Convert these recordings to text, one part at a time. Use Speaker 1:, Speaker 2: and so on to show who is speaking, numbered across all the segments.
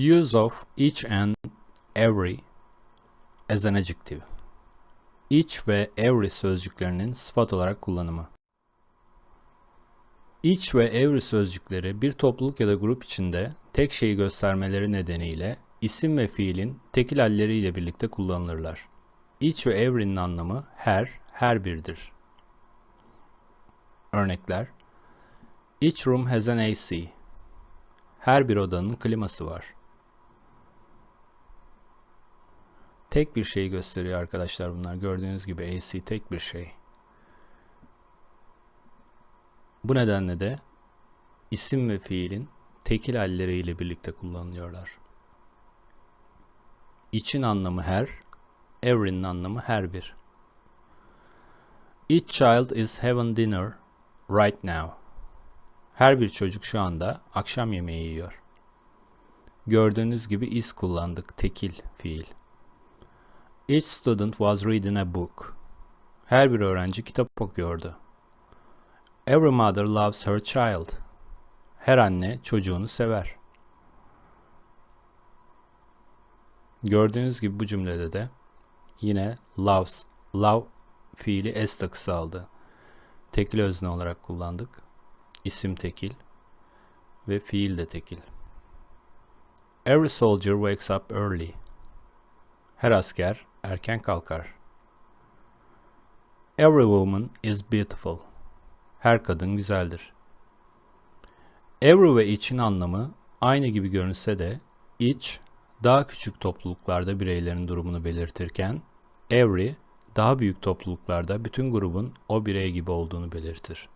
Speaker 1: Use of each and every as an adjective. Each ve every sözcüklerinin sıfat olarak kullanımı. Each ve every sözcükleri bir topluluk ya da grup içinde tek şeyi göstermeleri nedeniyle isim ve fiilin tekil halleriyle birlikte kullanılırlar. Each ve every'nin anlamı her, her birdir. Örnekler Each room has an AC. Her bir odanın kliması var. Tek bir şeyi gösteriyor arkadaşlar bunlar. Gördüğünüz gibi AC tek bir şey. Bu nedenle de isim ve fiilin tekil halleriyle birlikte kullanılıyorlar. İçin anlamı her, every'nin anlamı her bir. Each child is having dinner right now. Her bir çocuk şu anda akşam yemeği yiyor. Gördüğünüz gibi is kullandık, tekil fiil. Each student was reading a book. Her bir öğrenci kitap okuyordu. Every mother loves her child. Her anne çocuğunu sever. Gördüğünüz gibi bu cümlede de yine loves, love fiili s takısı aldı. Tekil özne olarak kullandık. İsim tekil ve fiil de tekil. Every soldier wakes up early. Her asker erken kalkar. Every woman is beautiful. Her kadın güzeldir. Every ve each'in anlamı aynı gibi görünse de each daha küçük topluluklarda bireylerin durumunu belirtirken every daha büyük topluluklarda bütün grubun o birey gibi olduğunu belirtir.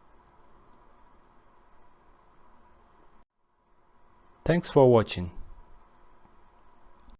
Speaker 1: Thanks for watching.